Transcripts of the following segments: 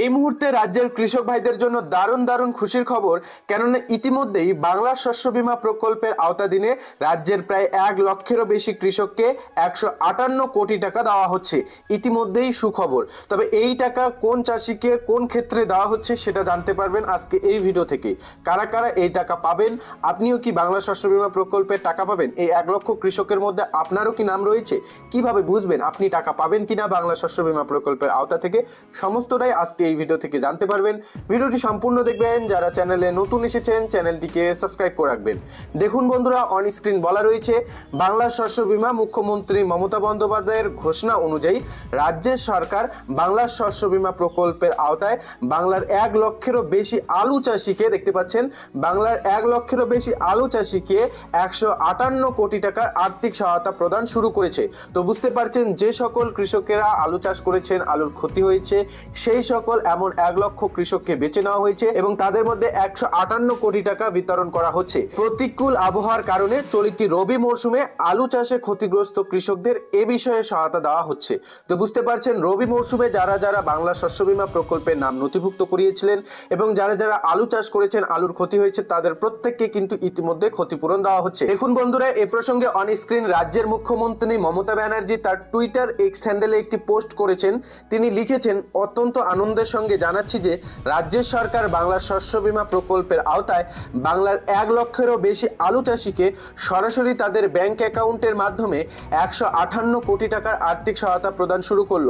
এই মুহূর্তে রাজ্যের কৃষক ভাইদের জন্য দারুণ দারুণ খুশির খবর, কেননা ইতিমধ্যেই বাংলা শস্য বীমা প্রকল্পের আওতাধীনে রাজ্যের প্রায় এক লক্ষেরও বেশি কৃষককে একশো আটান্ন কোটি টাকা দেওয়া হচ্ছে। ইতিমধ্যেই সুখবর। তবে এই টাকা কোন চাষিকে কোন ক্ষেত্রে দেওয়া হচ্ছে সেটা জানতে পারবেন আজকে এই ভিডিও থেকে। কারা কারা এই টাকা পাবেন? আপনিও কি বাংলা শস্য বীমা প্রকল্পের টাকা পাবেন? এই এক লক্ষ কৃষকের মধ্যে আপনারও কি নাম রয়েছে? কীভাবে বুঝবেন আপনি টাকা পাবেন কিনা বাংলা শস্য বীমা প্রকল্পের আওতা থেকে? সমস্তটাই আজকে এই ভিডিও থেকে জানতে পারবেন। ভিডিওটি সম্পূর্ণ দেখবেন। যারা চ্যানেলে নতুন এসেছেন চ্যানেলটিকে সাবস্ক্রাইব করে রাখবেন। দেখুন বন্ধুরা অন স্ক্রিন বলা রয়েছে, বাংলা শস্য বীমা মুখ্যমন্ত্রী মমতা বন্দ্যোপাধ্যায়ের ঘোষণা অনুযায়ী রাজ্যের সরকার বাংলা শস্য বীমা প্রকল্পের আওতায় বাংলার এক লক্ষেরও বেশি আলু চাষিকে, দেখতে পাচ্ছেন, বাংলার এক লক্ষেরও বেশি আলু চাষিকে একশো আটান্ন কোটি টাকার আর্থিক সহায়তা প্রদান শুরু করেছে। তো বুঝতে পারছেন, যে সকল কৃষকেরা আলু চাষ করেছেন, আলুর ক্ষতি হয়েছে, সেই সকল এমন এক লক্ষ কৃষককে বেছে নেওয়া হয়েছে এবং তাদের মধ্যে একশো আটান্ন কোটি টাকা বিতরণ করা হচ্ছে। প্রতিকূল আবহাওয়ার কারণে চলিত রবি মরশুমে আলু চাষে ক্ষতিগ্রস্ত কৃষকদের এ বিষয়ে সহায়তা দেওয়া হচ্ছে। তো বুঝতে পারছেন, রবি মরশুমে যারা যারা বাংলা শস্য বীমা প্রকল্পের নাম নথিভুক্ত করিয়েছিলেন এবং যারা যারা আলু চাষ করেছেন, আলুর ক্ষতি হয়েছে, তাদের প্রত্যেককে কিন্তু ইতিমধ্যে ক্ষতিপূরণ দেওয়া হচ্ছে। দেখুন বন্ধুরা, এ প্রসঙ্গে অন স্ক্রিন রাজ্যের মুখ্যমন্ত্রী মমতা ব্যানার্জি তার টুইটার এক্স হ্যান্ডেলে একটি পোস্ট করেছেন। তিনি লিখেছেন, অত্যন্ত আনন্দের সঙ্গে জানাচ্ছি যে, রাজ্যের সরকার বাংলার শস্য বীমা প্রকল্পের আওতায় বাংলার এক লক্ষেরও বেশি আলু চাষিকে সরাসরি তাদের ব্যাংক অ্যাকাউন্টের মাধ্যমে একশো আটান্ন কোটি টাকার আর্থিক সহায়তা প্রদান শুরু করল।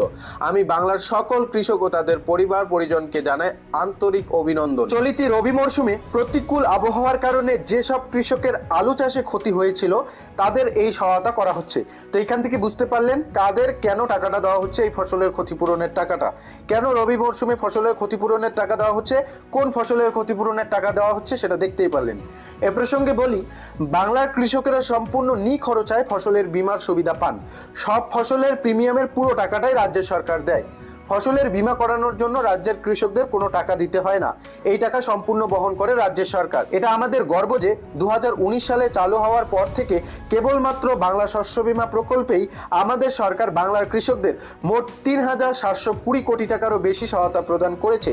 আমি বাংলার সকল কৃষক ও তাদের পরিবার পরিজনকে জানাই আন্তরিক অভিনন্দন। চলিত রবি মরশুমে প্রতিকূল আবহাওয়ার কারণে যেসব কৃষকের আলু চাষে ক্ষতি হয়েছিল, তাদের এই সহায়তা করা হচ্ছে। তো এখান থেকে বুঝতে পারলেন কাদের কেন টাকাটা দেওয়া হচ্ছে এই ফসলের ক্ষতিপূরণের টাকাটা। কেন রবি মরশুমে ফসলের ক্ষতিপূরণের টাকা দেওয়া হচ্ছে। কোন ফসলের ক্ষতিপূরণের টাকা দেওয়া হচ্ছে সেটা দেখতেই পারলেন। এ প্রসঙ্গে বলি, বাংলার কৃষকেরা সম্পূর্ণ নিখরচায় ফসলের বিমার সুবিধা পান। সব ফসলের প্রিমিয়ামের পুরো টাকাটাই রাজ্য সরকার দেয়। ফসলের বীমা করানোর জন্য রাজ্যের কৃষকদের কোনো টাকা দিতে হয় না। এই টাকা সম্পূর্ণ বহন করে রাজ্যের সরকার। এটা আমাদের গর্ব যে দু হাজার উনিশ সালে চালু হওয়ার পর থেকে কেবলমাত্র বাংলা শস্য বীমা প্রকল্পেই আমাদের সরকার বাংলার কৃষকদের মোট তিন হাজার সাতশো কুড়ি কোটি টাকারও বেশি সহায়তা প্রদান করেছে।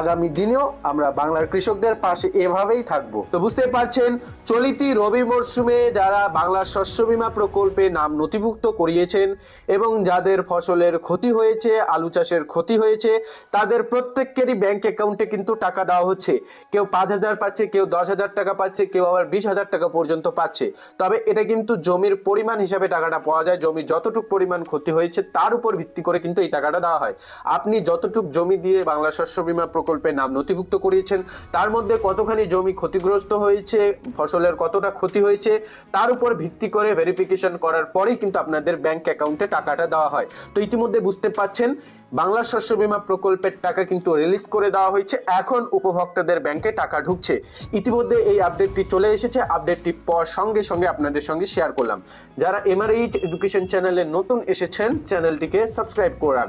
আগামী দিনেও আমরা বাংলার কৃষকদের পাশে এভাবেই থাকব। তো বুঝতে পারছেন, চলিতি রবি মরশুমে যারা বাংলা শস্য বীমা প্রকল্পে নাম নথিভুক্ত করিয়েছেন এবং যাদের ফসলের ক্ষতি হয়েছে, আলু চাষের ক্ষতি হয়েছে, তাদের প্রত্যেকেরই ব্যাংক অ্যাকাউন্টে কিন্তু টাকা দেওয়া হচ্ছে। কেউ পাঁচ হাজার পাচ্ছে, কেউ দশ হাজার টাকা পাচ্ছে, কেউ আবার বিশ হাজার টাকা পর্যন্ত পাচ্ছে। তবে এটা কিন্তু জমির পরিমাণ হিসাবে টাকাটা পাওয়া যায়, জমি যতটুক পরিমাণ ক্ষতি হয়েছে তার উপর ভিত্তি করে কিন্তু এই টাকাটা দেওয়া হয়। আপনি যতটুক জমি দিয়ে বাংলা শস্য বীমা প্রকল্পে নাম নথিভুক্ত করিয়েছেন, তার মধ্যে কতখানি জমি ক্ষতিগ্রস্ত হয়েছে, ফসলের কতটা ক্ষতি হয়েছে, তার উপর ভিত্তি করে ভেরিফিকেশন করার পরেই কিন্তু আপনাদের ব্যাংক অ্যাকাউন্টে টাকাটা দেওয়া হয়। তো ইতিমধ্যে বুঝতে পাচ্ছেন বাংলা শস্য বীমা প্রকল্পের টাকা কিন্তু রিলিজ করে দেওয়া হয়েছে। এখন উপভোক্তাদের ব্যাংকে টাকা ঢুকছে। ইতিমধ্যে এই আপডেটটি চলে এসেছে। আপডেটটি পর সঙ্গে সঙ্গে আপনাদের সঙ্গে শেয়ার করলাম। যারা এমআরএইচ এডুকেশন চ্যানেলে নতুন এসেছেন চ্যানেলটিকে সাবস্ক্রাইব করে রাখবেন।